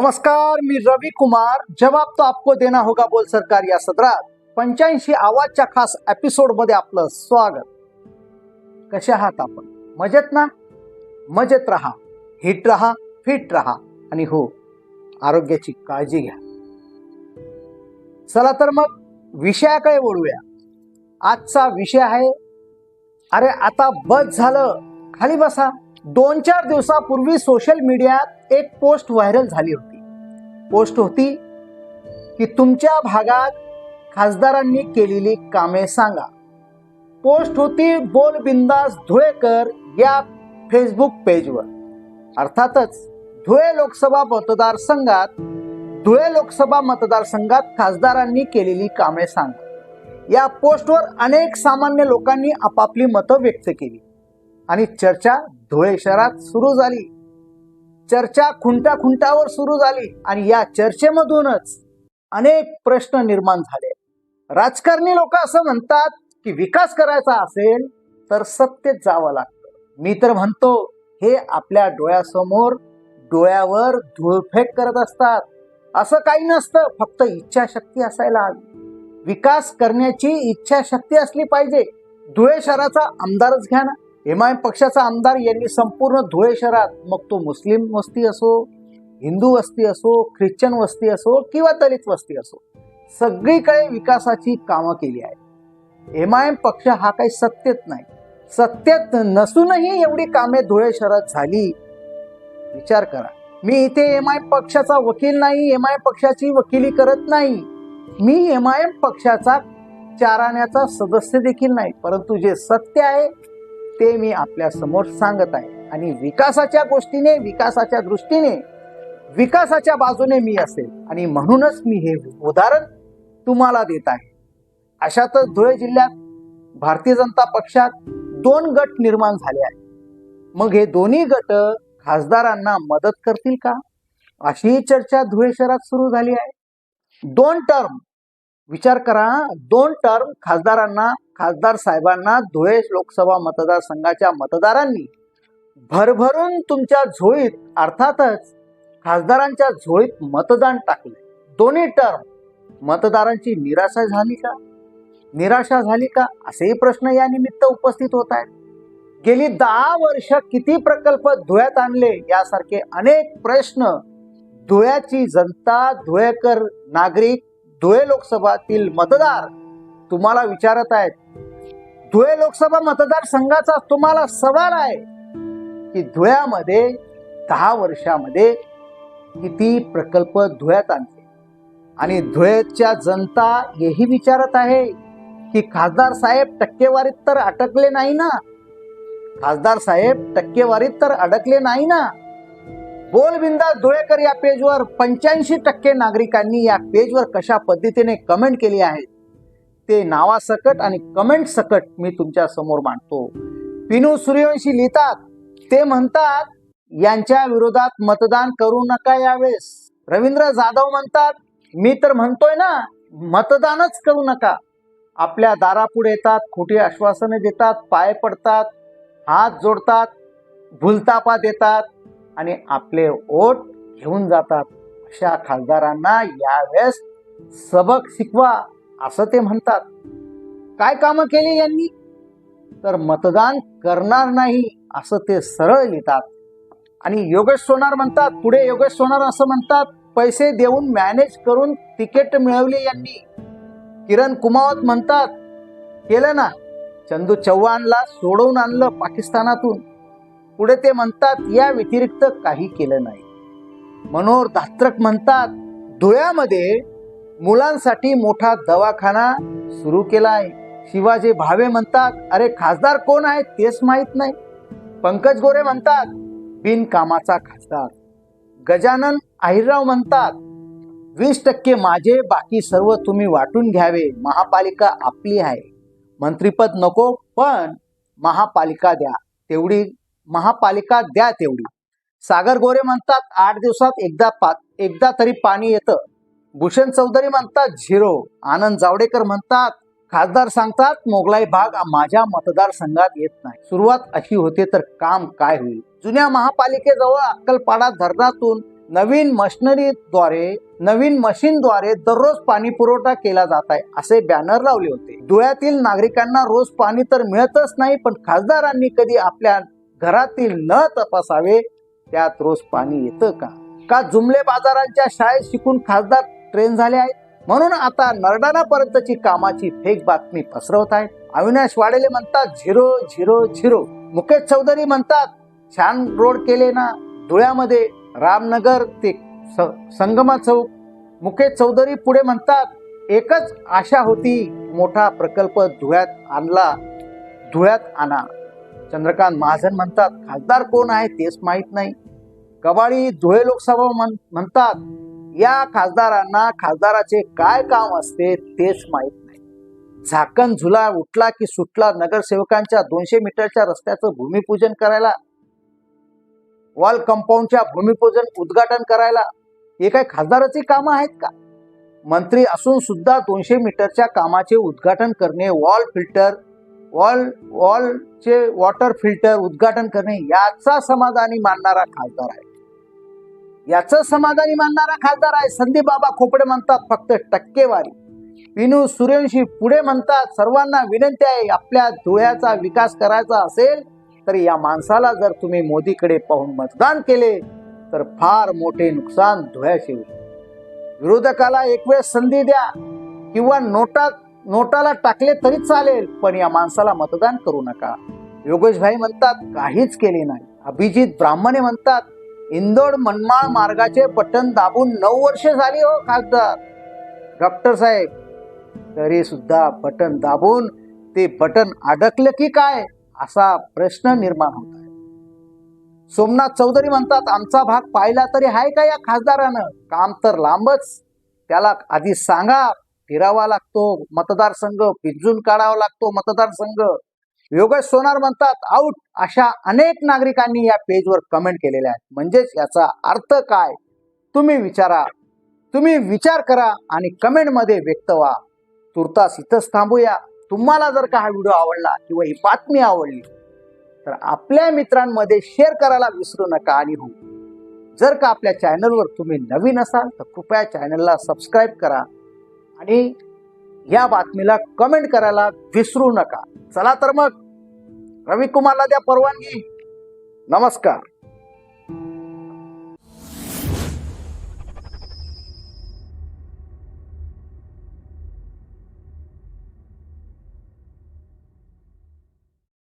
नमस्कार मी रवी कुमार. जवाब तो आपको देना होगा बोल सरकार या सदरात. पंच्याऐंशी आवाजच्या खास एपिसोडमध्ये आपलं स्वागत. कसे आहात आपण? मजेत ना? मजेत राहा. हिट राहा फिट राहा. आणि हो आरोग्याची काळजी घ्या. चला तर मग विषयाकडे वळूया. आजचा विषय आहे अरे आता बस झालं. खाली बसा. दोन चार दिवसापूर्वी सोशल मीडियात एक पोस्ट व्हायरल झाली होती. पोस्ट होती की तुमच्या भागात खासदारांनी केलेली कामे सांगा. पोस्ट होती बोल बिंदास धुळेकर या फेसबुक पेजवर अर्थातच धुळे लोकसभा मतदारसंघात धुळे लोकसभा मतदारसंघात खासदारांनी केलेली कामे सांगा. या पोस्टवर अनेक सामान्य लोकांनी आपापली मतं व्यक्त केली आणि चर्चा धुळे शहरात सुरू झाली. चर्चा खुंटा खुंटावर सुरू झाली आणि या चर्चेमधूनच अनेक प्रश्न निर्माण झाले. राजकारणी लोक असं म्हणतात की विकास करायचा असेल तर सत्तेत जावं लागतं. मी तर म्हणतो हे आपल्या डोळ्यासमोर डोळ्यावर धूळफेक करत असतात. असं काही नसतं फक्त इच्छाशक्ती असायला हवी. विकास करण्याची इच्छाशक्ती असली पाहिजे. धुळे शहराचा आमदारच घ्या ना. एम आय पक्षाचा आमदार यांनी संपूर्ण धुळे शहरात मग तो मुस्लिम वस्ती असो हिंदू वस्ती असो ख्रिश्चन वस्ती असो किंवा दलित वस्ती असो सगळीकडे विकासाची कामं केली आहेत. एम आय एम पक्ष हा काही सत्तेत नाही. सत्तेत नसूनही एवढी कामे धुळे शहरात झाली. विचार करा. मी इथे एम आय पक्षाचा वकील नाही एम आय पक्षाची वकिली करत नाही. मी एम आय एम पक्षाचा चाराण्याचा सदस्य देखील नाही परंतु जे सत्य आहे ते मी आपल्यासमोर सांगत आहे. आणि विकासाच्या गोष्टीने विकासाच्या दृष्टीने विकासाच्या बाजूने मी असेल. आणि म्हणूनच मी हे उदाहरण तुम्हाला देत आहे. अशातच धुळे जिल्ह्यात भारतीय जनता पक्षात दोन गट निर्माण झाले आहेत. मग हे दोन्ही गट खासदारांना मदत करतील का? अशी चर्चा धुळे शहरात सुरू झाली आहे. दोन टर्म विचार करा. दोन टर्म खासदारांना खासदार साहेबांना धुळे लोकसभा मतदारसंघाच्या मतदारांनी भरभरून तुमच्या झोळीत अर्थातच खासदारांच्या झोळीत मतदान टाकले. दोन्ही टर्म मतदारांची निराशा झाली का? निराशा झाली का? असेही प्रश्न या निमित्त उपस्थित होत आहेत. गेली दहा वर्ष किती प्रकल्प धुळ्यात आणले यासारखे अनेक प्रश्न धुळ्याची जनता धुळेकर नागरिक धुळे लोकसभातील मतदार तुम्हाला विचारत आहेत धुळे लोकसभा मतदारसंघाचा तुम्हाला सवाल आहे की धुळ्यामध्ये दहा वर्षामध्ये किती प्रकल्प धुळ्यात आणले? आणि धुळेच्या जनता हेही विचारत आहे की खासदार साहेब टक्केवारीत तर अटकले नाही ना? खासदार साहेब टक्केवारीत तर अडकले नाही ना? बोलबिंदा धुळेकर या पेजवर पंच्याऐंशी टक्के नागरिकांनी या पेजवर कशा पद्धतीने कमेंट केली आहे ते नावासकट आणि कमेंट सकट मी तुमच्यासमोर मांडतो. पिनू सूर्यवंशी लिहितात ते म्हणतात यांच्या विरोधात मतदान करू नका यावेळेस. रवींद्र जाधव म्हणतात मी तर म्हणतोय ना मतदानच करू नका. आपल्या दारापुढे येतात खोटी आश्वासने देतात पाय पडतात हात जोडतात भूलतापा देतात. आणि आपले ओट घेऊन जातात. अशा खासदारांना यावेळेस सबक शिकवा असं ते म्हणतात. काय कामं केली यांनी? तर मतदान करणार नाही असं ते सरळ लिहितात. आणि योगेश सोनार म्हणतात पुढे योगेश सोनार असं म्हणतात पैसे देऊन मॅनेज करून तिकीट मिळवले यांनी. किरण कुमावत म्हणतात केलं ना. चंदू चव्हाणला सोडवून आणलं पाकिस्तानातून. पुढे ते म्हणतात या व्यतिरिक्त काही केलं नाही. मनोहर धात्रक म्हणतात धुळ्यामध्ये मुलांसाठी मोठा दवाखाना सुरू केला आहे शिवाजी भावे म्हणतात अरे खासदार कोण आहे तेच माहीत नाही. पंकज गोरे म्हणतात बिनकामाचा खासदार. गजानन आहिरराव म्हणतात वीस टक्के माझे बाकी सर्व तुम्ही वाटून घ्यावे. महापालिका आपली आहे. मंत्रीपद नको पण महापालिका द्या. तेवढी महापालिका द्या तेवढी. सागर गोरे म्हणतात आठ दिवसात एकदा पा एकदा तरी पाणी येतं. भूषण चौधरी म्हणतात झिरो. आनंद जावडेकर म्हणतात खासदार सांगतात मोगलाई भाग माझ्या मतदारसंघात येत नाही. सुरुवात अशी होते तर काम काय होईल? जुन्या महापालिकेजवळ अक्कलपाडा धरणातून नवीन मशिनरीद्वारे नवीन मशीनद्वारे दररोज पाणी पुरवठा केला जात आहे असे बॅनर लावले होते. धुळ्यातील नागरिकांना रोज पाणी तर मिळतच नाही पण खासदारांनी कधी आपल्या घरातील न तपासावे त्यात रोज पाणी येतं का? का जुमले बाजारांच्या शाळेत शिकून खासदार ट्रेन झाले आहेत? म्हणून आता नरडाणा पर्यंतची कामाची फेक बातमी पसरवत आहेत. अविनाश वाडेले म्हणतात zero zero zero. Mukesh Chaudhari म्हणतात छान रोड केले ना. धुळ्यामध्ये रामनगर ते स- संगमा चौक. मुकेश चौधरी पुढे म्हणतात एकच आशा होती मोठा प्रकल्प धुळ्यात आणला धुळ्यात आणा. चंद्रकांत महाजन म्हणतात खासदार कोण आहे तेच माहीत नाही. कबाळी धुळे लोकसभा म्हण- म्हणतात या खासदारांना खासदाराचे काय काम असते तेच माहीत नाही. झाकण झुला उठला की सुटला नगरसेवकांच्या दोनशे मीटरच्या रस्त्याचं भूमिपूजन करायला? वॉल कंपाऊंडच्या भूमिपूजन उद्घाटन करायला? हे काय खासदाराची कामं आहेत का? मंत्री असून सुद्धा दोनशे मीटरच्या कामाचे उद्घाटन करणे वॉल फिल्टर वॉल वॉलचे वॉटर फिल्टर उद्घाटन करणे याचा समाधानी मानणारा खासदार आहे. याचं समाधानी मानणारा खासदार आहे. संदीप बाबा खोपडे म्हणतात फक्त टक्केवारी. विनू सूर्यवंशी पुढे म्हणतात सर्वांना विनंती आहे आपल्या धुळ्याचा विकास करायचा असेल तर या माणसाला जर तुम्ही मोदीकडे पाहून मतदान केले तर फार मोठे नुकसान धुळ्याचे होईल. विरोधकाला एक वेळ संधी द्या किंवा नोटात नोटाला टाकले तरी चालेल पण या माणसाला मतदान करू नका. योगेश भाई म्हणतात काहीच केले नाही. अभिजित ब्राह्मणे म्हणतात इंदोड मनमाळ मार्गाचे बटन दाबून नऊ वर्ष झाली हो खासदार. डॉक्टर साहेब तरी सुद्धा बटन दाबून ते बटन अडकलं की काय असा प्रश्न निर्माण होत आहे. सोमनाथ चौधरी म्हणतात आमचा भाग पाहिला तरी आहे का या खासदारानं? काम तर लांबच. त्याला आधी सांगा फिरावा लागतो मतदारसंघ पिंजून काढावा लागतो मतदारसंघ. योगेश सोनार म्हणतात आऊट अशा अनेक नागरिकांनी या पेजवर कमेंट केलेल्या आहेत. म्हणजेच याचा अर्थ काय? तुम्ही विचारा. तुम्ही विचार करा आणि कमेंटमध्ये व्यक्त व्हा. तुर्तास इथंच थांबूया. तुम्हाला जर का हा व्हिडिओ आवडला किंवा ही बातमी आवडली तर आपल्या मित्रांमध्ये शेअर करायला विसरू नका आणि हो. जर का आपल्या चॅनलवर तुम्ही नवीन असाल तर कृपया चॅनलला सबस्क्राईब करा. आणि या बातमीला कमेंट करायला विसरू नका. चला तर मग. रविकुमारला द्या परवानगी. नमस्कार.